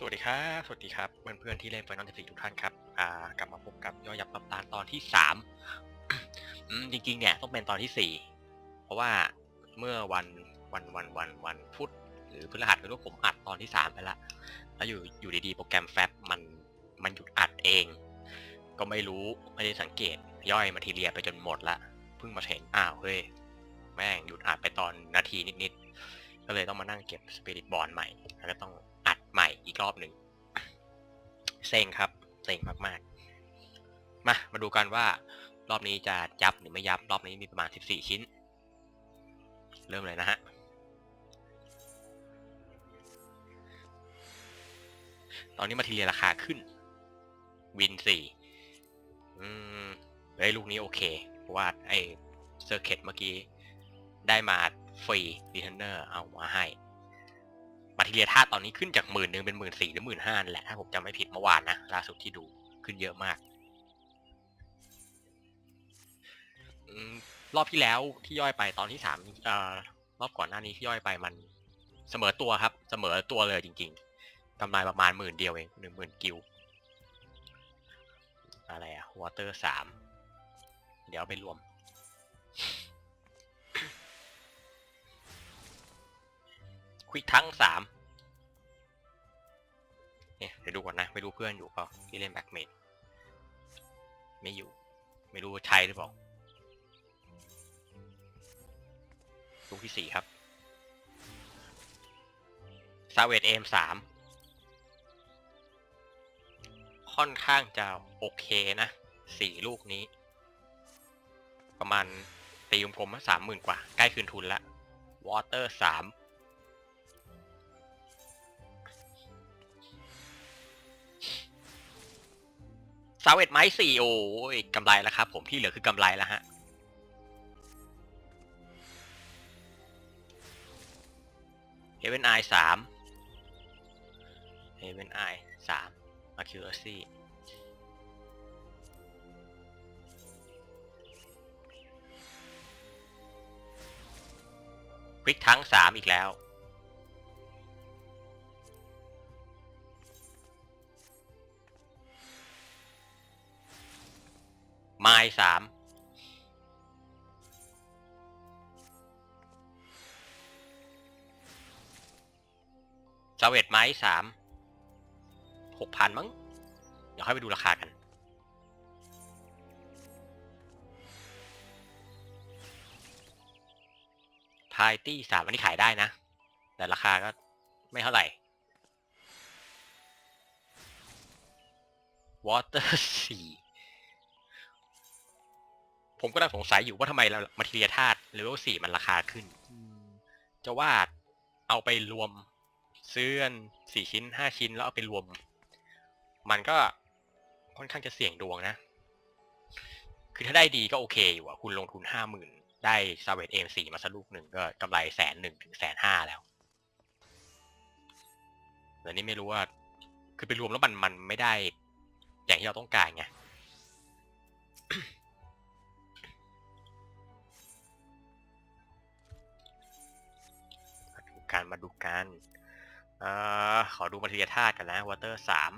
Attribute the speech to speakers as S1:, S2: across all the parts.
S1: สวัสดีครับ สวัสดีครับเพื่อนๆที่เล่นไฟนอลทีทุกท่านครับ อ่ากลับมาพบกับย่อยับปับตานตอนที่สามจริงๆ เนี่ยต้องเป็นตอนที่สี่เพราะว่าเมื่อวันวันวันวันวันพุธหรือพฤหัสไม่รู้ผมอัดตอนที่สามไปละแล้วอยู่อยู่ดีๆ โปรแกรมแฟบมันมันหยุดอัดเอง ก็ไม่รู้ไม่ได้สังเกตย่อยมาทีเรียไปจนหมดละเพิ่งมาเห็นอ้าวเฮ้ยแม่งหยุดอัดไปตอนนาทีนิดๆก็เลยต้องมานั่งเก็บสปิริตบอลใหม่แล้วก็ต้อง ใหม่อีกรอบหนึ่งเซ็งครับเซ็งมากๆ มามาดูกันว่ารอบนี้จะยับหรือไม่ยับรอบนี้มีประมาณ 14 ชิ้น เริ่มเลยนะฮะตอนนี้มาทีเรียราคาขึ้น วินสี่อืมเฮ้ลูกนี้โอเค เพราะว่าไอ้เซอร์เคิตเมื่อกี้ได้มาฟรีดีเทนเนอร์เอามาให้ ทีเรียธาตุตอนนี้ขึ้นจากหมื่นหนึ่งเป็นหมื่นสี่หรือหมื่นห้าแหละถ้าผมจำไม่ผิดเมื่อวานนะล่าสุดที่ดูขึ้นเยอะมากรอบที่แล้วที่ย่อยไปตอนที่สามรอบก่อนหน้านี้ที่ย่อยไปมันเสมอตัวครับ เสมอตัวเลยจริงๆกำไรประมาณหมื่นเดียวเองหนึ่งหมื่นกิลอะไรอะวอเตอร์สามเดี๋ยวไปรวม ควิกทั้งสาม เนี่ยเดี๋ยวดูก่อนนะ ไม่รู้เพื่อนอยู่เปล่าที่เล่นแบ็กเมดไม่อยู่ ไม่รู้ว่าใช่หรือเปล่าลูกที่สี่ครับซาเวตเอมสามค่อนข้างจะโอเคนะสี่ลูกนี้ ประมาณตีกลมสามหมื่นกว่า ใกล้คืนทุนละวอเตอร์สาม ซาเวตไม้สี่โอ้ยกำไรแล้วครับผมที่เหลือคือกำไรแล้วฮะเฮเวนไอสามเฮเวนไอสาม accuracy ควิกทั้งสามอีกแล้ว ไม่สามซาเวตไม้สามหกพันมั้ง เดี๋ยวค่อยไปดูราคากัน พายตี้สามอันนี้ขายได้นะ แต่ราคาก็ไม่เท่าไหร่ วอเตอร์สี่ ผมก็น่าสงสัยอยู่ว่าทำไมเรามาทีเรียธาตุเลเวลสี่มันราคาขึ้น จะว่าเอาไปรวมซื้อสี่ชิ้นห้าชิ้นแล้วเอาไปรวม มันก็ค่อนข้างจะเสี่ยงดวงนะ คือถ้าได้ดีก็โอเคอยู่อะคุณลงทุนห้าหมื่นได้ซาเวตเอมสี่มาสักลูกหนึ่งก็กำไรแสนหนึ่งถึงแสนห้าแล้วแต่นี่ไม่รู้ว่า คือไปรวมแล้วมันมันไม่ได้ อย่างที่เราต้องการไง มาดูกันอขอดูมาทียธาตุกันนะวอเตอร์สาม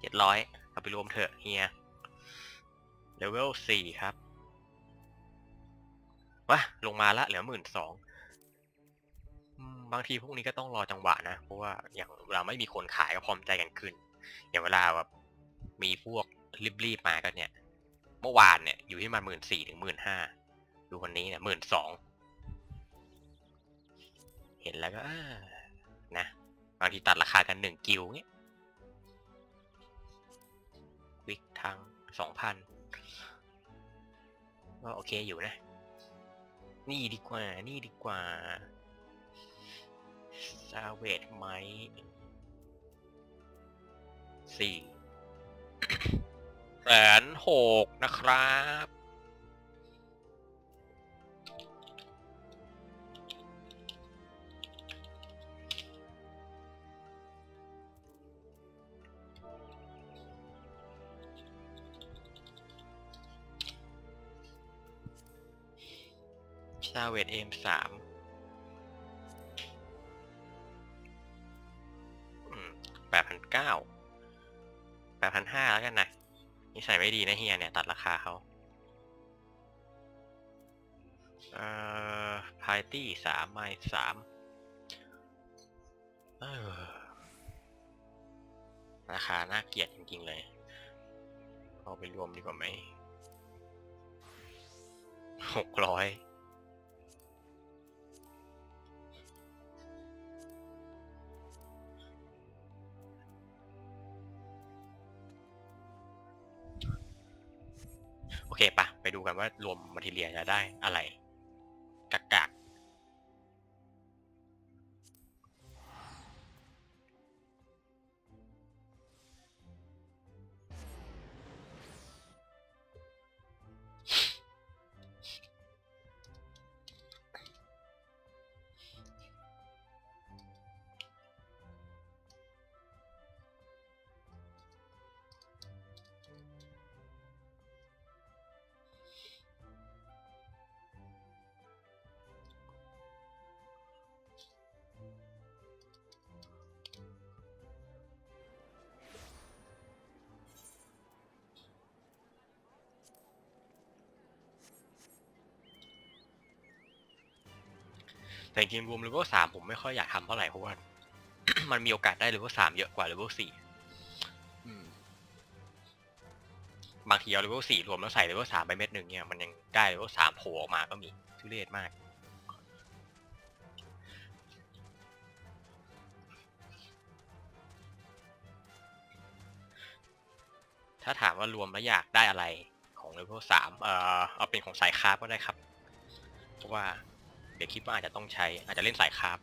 S1: เจ็ดร้อยเอาไปรวมเถอะเฮียเลเวลสี่ครับวะลงมาละเหลือหมื่นสองบางทีพวกนี้ก็ต้องรอจังหวะนะ เพราะว่าอย่างเวลาไม่มีคนขายก็พร้อมใจกันขึ้น อย่างเวลาแบบมีพวกรีบๆมาก็เนี่ย เมื่อวานเนี่ยอยู่ที่มาหมื่นสี่ถึงหมื่นห้าดูวันนี้เนี่ยหมื่นสองเห็นแล้วก็นะบางทีตัดราคากันหนึ่งกิวเงี้ยวิกทางสองพันก็โอเคอยู่นะ นี่ดีกว่า นี่ดีกว่าซาเวตไหมสี่ แสนหกนะครับ ซาเวตเอมสามแปดพันเก้าแปดพันห้าแล้วกันนะ นิสัยไม่ดีนะเฮียเนี่ย ตัดราคาเขาเอ่อพายตี้สามไม่สามราคาน่าเกลียดจริงๆเลย เอาไปรวมดีกว่าไหมหกร้อย โอเคปะไปดูกันว่ารวมมาทีเรียจะได้อะไรกากา แต่จริงๆรวมเลเวลสามผมไม่ค่อยอยากทำเท่าไหร่เพราะว่า มันมีโอกาสได้เลเวลสามเยอะกว่าเลเวลสี่บางทีเอาเลเวลสี่รวมแล้วใส่เลเวลสามไปเม็ดหนึ่งเนี่ยมันยังได้เลเวลสามโผล่ออกมาก็มีทุเรศมาก ถ้าถามว่ารวมแล้วอยากได้อะไรของเลเวลสามเอ่อเอาเป็นของสายคาราฟก็ได้ครับ เพราะว่า เดี๋ยวคิดว่าอาจจะต้องใช้ อาจจะเล่นสายคราฟ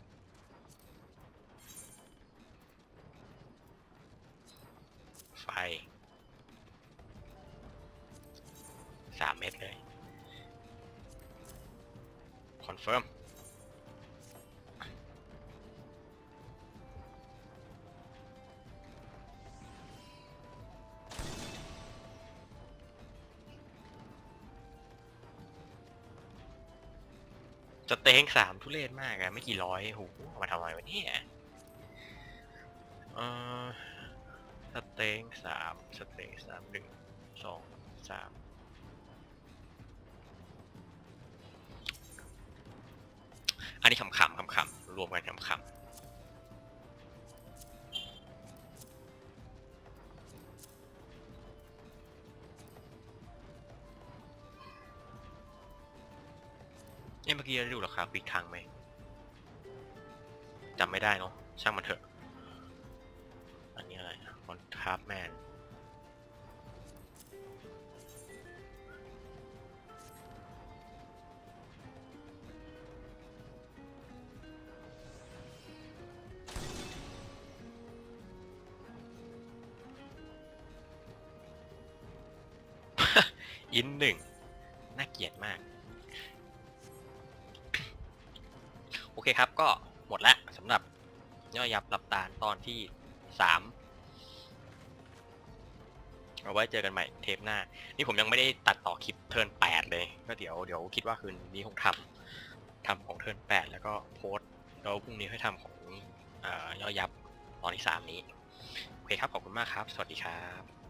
S1: ไฟสามเม็ดเลย คอนเฟิร์ม สเต็งสามทุเรศมากอะไม่กี่ร้อยโหเอามาทำไมวะเนี่ยเออสเต็งสามสเต็งสามหนึ่งสองสามอันนี้ขำๆขำๆรวมกันขำๆ มื่อกี้เราได้ดูราคาปีกทางไหมจำไม่ได้เนาะช่างมันเถอะ อันนี้อะไรคอนทราฟแมนอินหนึ่งน่าเกลียดมาก เคครับก็หมดแล้วสำหรับย่อยับหลับตาตอนที่สามเอาไว้เจอกันใหม่เทปหน้า นี่ผมยังไม่ได้ตัดต่อคลิปเทิร์นแปดเลย ก็เดี๋ยวเดี๋ยวคิดว่าคืนนี้คงทำทำของเทิร์นแปดแล้วก็โพสต์แล้วพรุ่งนี้ค่อยทำของเอ่อย่อยับตอนที่สามนี้ โอเคครับ ขอบคุณมากครับ สวัสดีครับ